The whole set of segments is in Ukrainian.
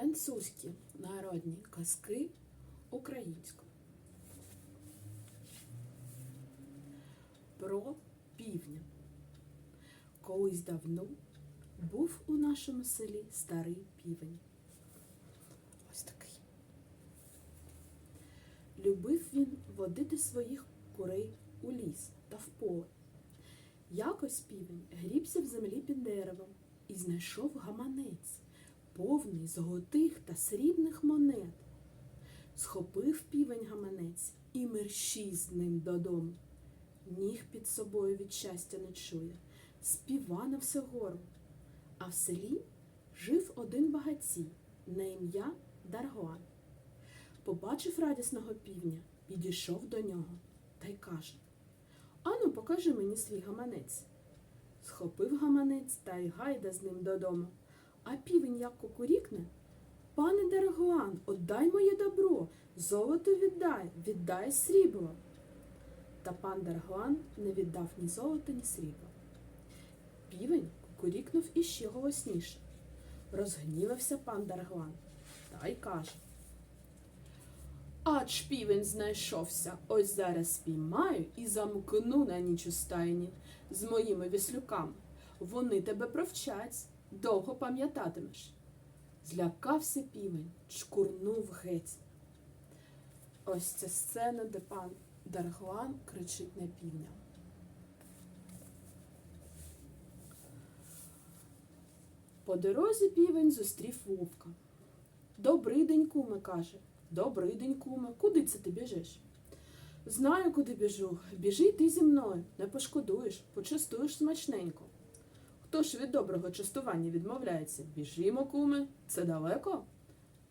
Французькі народні казки українською. Про півня. Колись давно був у нашому селі старий півень. Ось такий. Любив він водити своїх курей у ліс та в поле. Якось півень грібся в землі під деревом і знайшов гаманець, повний золотих та срібних монет. Схопив півень гаманець і мерщій з ним додому. Ніг під собою від щастя не чує, співа на все горло. А в селі жив один багатій на ім'я Даргуан. Побачив радісного півня, підійшов до нього та й каже Ану, покажи мені свій гаманець. Схопив гаманець та й гайда з ним додому. А півень як кукурікне. Пане Даргуан, отдай моє добро, золото віддай, віддай срібло. Та пан Даргуан не віддав ні золота, ні срібла. Півень кукурікнув іще голосніше. Розгнівався пан Даргуан та й каже. Ач півень знайшовся, ось зараз спіймаю і замкну на ніч у стайні з моїми віслюками. Вони тебе провчать, довго пам'ятатимеш. Злякався півень, чкурнув геть. Ось ця сцена, де пан Даргуан кричить на півня. По дорозі півень зустрів вовка. Добрий день, куме, каже. Добрий день, куме, куди це ти біжиш? Знаю, куди біжу. Біжи ти зі мною, не пошкодуєш, почастуєш смачненько. Хто ж від доброго частування відмовляється? Біжімо, куме, це далеко?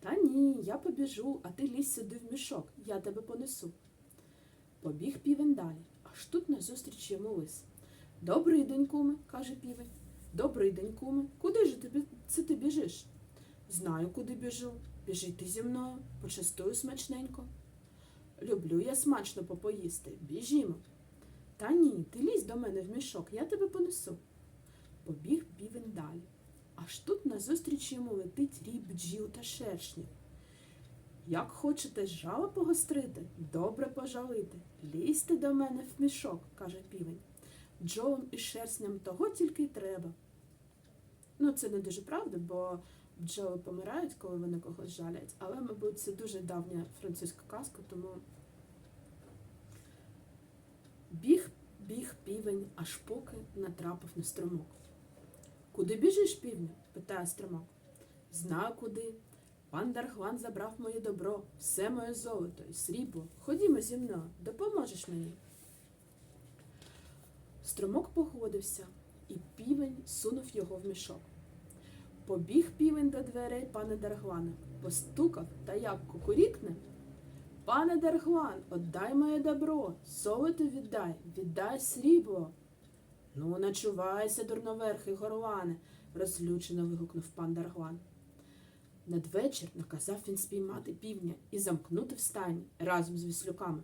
Та ні, я побіжу, а ти лізь сюди в мішок, я тебе понесу. Побіг півень далі, аж тут назустріч йому лис. Добрий день, куме, каже півень. Добрий день, куме. Куди ж тобі це ти біжиш? Знаю, куди біжу. Біжи ти зі мною, почастую смачненько. Люблю я смачно попоїсти. Біжімо. Та ні, ти лізь до мене в мішок, я тебе понесу. Побіг півень далі. Аж тут назустріч йому летить рій бджіл та шершнів. Як хочете жало погострити, добре пожалити. Лізьте до мене в мішок, каже півень. Бджолам і шерстням того тільки й треба. Ну, це не дуже правда, бо бджоли помирають, коли вони когось жалять, але, мабуть, це дуже давня французька казка, тому біг, біг півень, аж поки натрапив на струмок. Куди біжиш, півню? питає струмок. Знаю куди. Пан Даргван забрав моє добро, все моє золото і срібло. Ходімо зі мною, допоможеш мені. Струмок погодився, і півень сунув його в мішок. Побіг півень до дверей пана Даргвана, постукав та як кукурікне. Пане Даргван, отдай моє добро, золото віддай, віддай срібло. Ну, начувайся, дурноверхий горлане, розлючено вигукнув пан Даргван. Надвечір наказав він спіймати півня і замкнути в стайні разом з віслюками.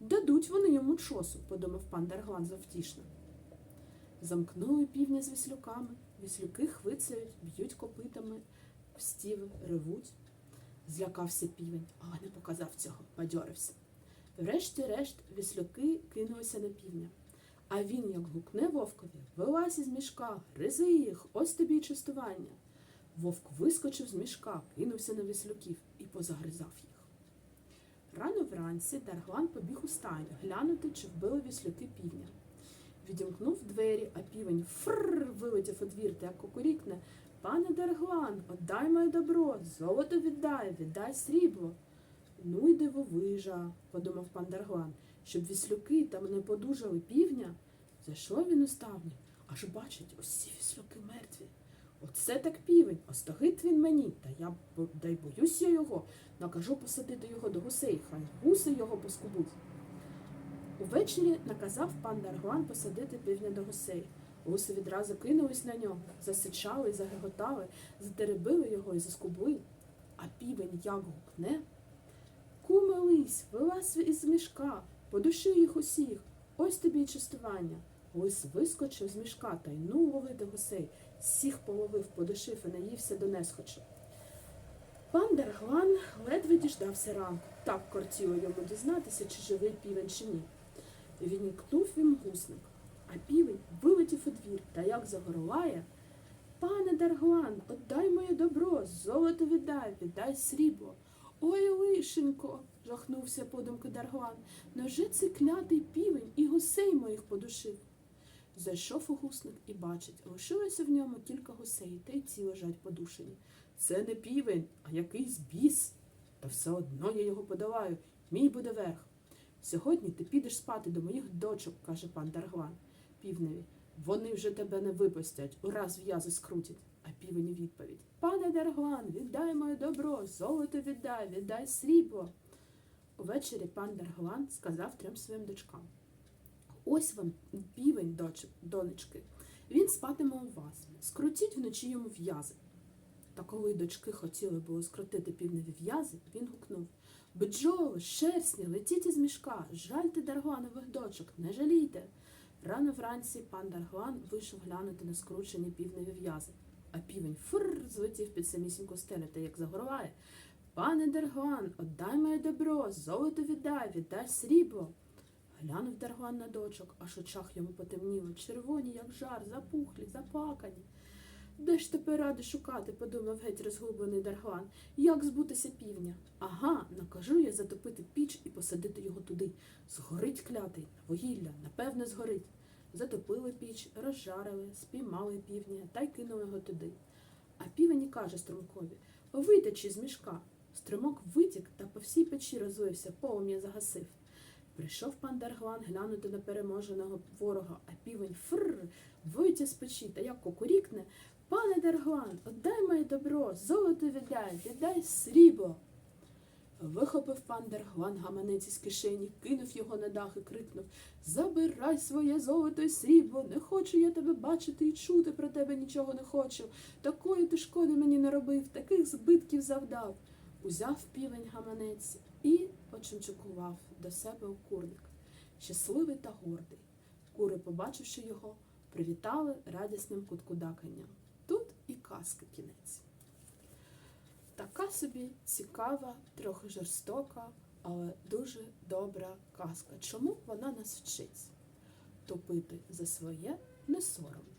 Дадуть вони йому чосу, подумав пан Даргван завтішно. Замкнули півня з віслюками, віслюки хвицають, б'ють копитами, стіви, ревуть. Злякався півень, але не показав цього, бадьорився. Врешті-решт віслюки кинулися на півня. А він, як гукне вовкові, вилазь із мішка, гризи їх, ось тобі й частування. Вовк вискочив з мішка, кинувся на віслюків і позагризав їх. Рано вранці Дарглан побіг у стайню глянути, чи вбили віслюки півня. Відімкнув двері, а півень фррр вилетів у двір та як кукурікне. Пане Дарглан, отдай моє добро, золото віддай, віддай срібло. Ну й дивовижа, подумав пан Дарглан, щоб віслюки там не подужали півня. Зайшов він у ставню, аж бачить, усі віслюки мертві. Оце так півень, остогид він мені, та я да й боюся його, накажу посадити його до гусей, хай гуси його поскубуть. Увечері наказав пан Даргуан посадити півня до гусей. Гуси відразу кинулись на нього, засичали, загеготали, затеребили його і заскубли. А півень як гукне. Куме лись, вилазь із мішка, подуши їх усіх, ось тобі й частування. Лис вискочив з мішка та й ну ловити гусей, всіх половив, подушив і наївся до несхочу. Пан Дарглан ледве діждався ранку. Так кортіло йому дізнатися, чи живий півень, чи ні. Віднікнув він гусник, а півень вилетів у двір та як загорлає. Пане Дарглан, отдай моє добро, золото віддай, віддай срібло. Ой, лишенько, жахнувся подумки Дарглан. Невже цей клятий півень і гусей моїх подушив? Зайшов у гусник і бачить, лишилося в ньому кілька гусей, та й ці лежать подушені. Це не півень, а якийсь біс. Та все одно я його подолаю. Мій буде верх. Сьогодні ти підеш спати до моїх дочок, каже пан Дарглан. Півневі, вони вже тебе не випустять, ураз в'язи скрутять. А півень у відповідь Пане Дарглан, віддай моє добро, золото віддай, віддай срібло. Увечері пан Дарглан сказав трьом своїм дочкам. Ось вам півень, дочок, донечки. Він спатиме у вас. Скрутіть вночі йому в'язи. Та коли дочки хотіли було скрутити півневі в'язи, він гукнув Бджоли, шерсні, летіть із мішка, жальте даргланових дочок, не жалійте. Рано вранці пан Дарглан вийшов глянути на скручені півневі в'язи, а півень фр злетів під самісіньку стелю та як загорлає. Пане Дарглан, отдай моє добро, золото віддай, віддай срібло. Глянув Дарглан на дочок, аж очах йому потемніло, червоні, як жар, запухлі, заплакані. Де ж тепер ради шукати, подумав геть розгублений Дарглан. Як збутися півня? Ага, накажу я затопити піч і посадити його туди. Згорить клятий, вугілля, напевне, згорить. Затопили піч, розжарили, спіймали півня та й кинули його туди. А півень і каже струмкові Витечі з мішка. Струмок витік та по всій печі розлився, полум'я загасив. Прийшов пан Дарглан глянути на переможеного ворога, а півень фрр, витя з печі та як кукурікне. Пане Дарглан, отдай моє добро, золото віддай, віддай срібло. Вихопив пан Дарглан гаманець із кишені, кинув його на дах і крикнув Забирай своє золото і срібло, не хочу я тебе бачити і чути про тебе нічого не хочу. Такої ти шкоди мені не робив, таких збитків завдав. Узяв півень гаманець і почимчукував до себе у курник. Щасливий та гордий. Кури, побачивши його, привітали радісним куткудаканням. Тут і казка кінець. Така собі цікава, трохи жорстока, але дуже добра казка. Чому вона нас вчить? Топити за своє не сором.